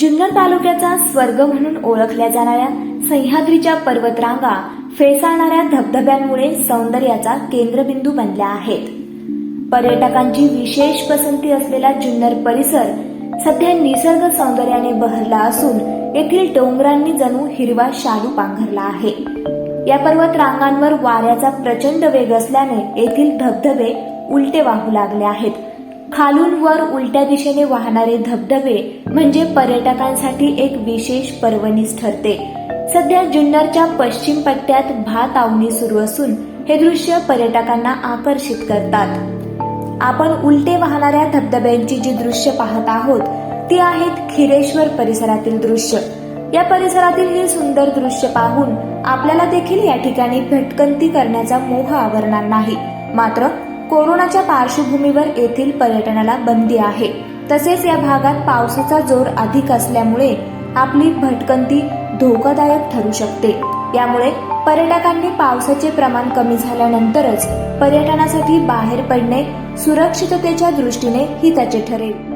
जुन्नर तालुक्याचा स्वर्ग म्हणून ओळखल्या जाणाऱ्या सह्याद्रीच्या पर्वतरांगा फेसाळणाऱ्या धबधब्यांमुळे सौंदर्याचा केंद्रबिंदू बनल्या आहेत. पर्यटकांची विशेष पसंती असलेला जुन्नर परिसर सध्या निसर्ग सौंदर्याने बहरला असून येथील डोंगरांनी जणू हिरवा शालू पांघरला आहे. या पर्वत रांगांवर वाऱ्याचा प्रचंड वेग असल्याने येथील धबधबे उलटे वाहू लागले आहेत. खालून वर उलट्या दिशेने वाहणारे धबधबे म्हणजे पर्यटकांसाठी एक विशेष पर्वणीच ठरते. सध्या जुन्नरच्या पश्चिम पट्ट्यात भात आवणी सुरू असून हे दृश्य पर्यटकांना आकर्षित करतात. आपण उलटे वाहणाऱ्या धबधब्यांची जी दृश्य पाहत आहोत ती आहेत खिरेश्वर परिसरातील दृश्य. या परिसरातील हे सुंदर दृश्य पाहून आपल्याला देखील या ठिकाणी भटकंती करण्याचा मोह आवरणार नाही. मात्र कोरोनाच्या पार्श्वभूमीवर येथील पर्यटनाला बंदी आहे. तसेच या भागात पावसाचा जोर अधिक असल्यामुळे आपली भटकंती धोकादायक ठरू शकते. यामुळे पर्यटकांनी पावसाचे प्रमाण कमी झाल्यानंतरच पर्यटनासाठी बाहेर पडणे सुरक्षिततेच्या दृष्टीने हिताचे ठरेल.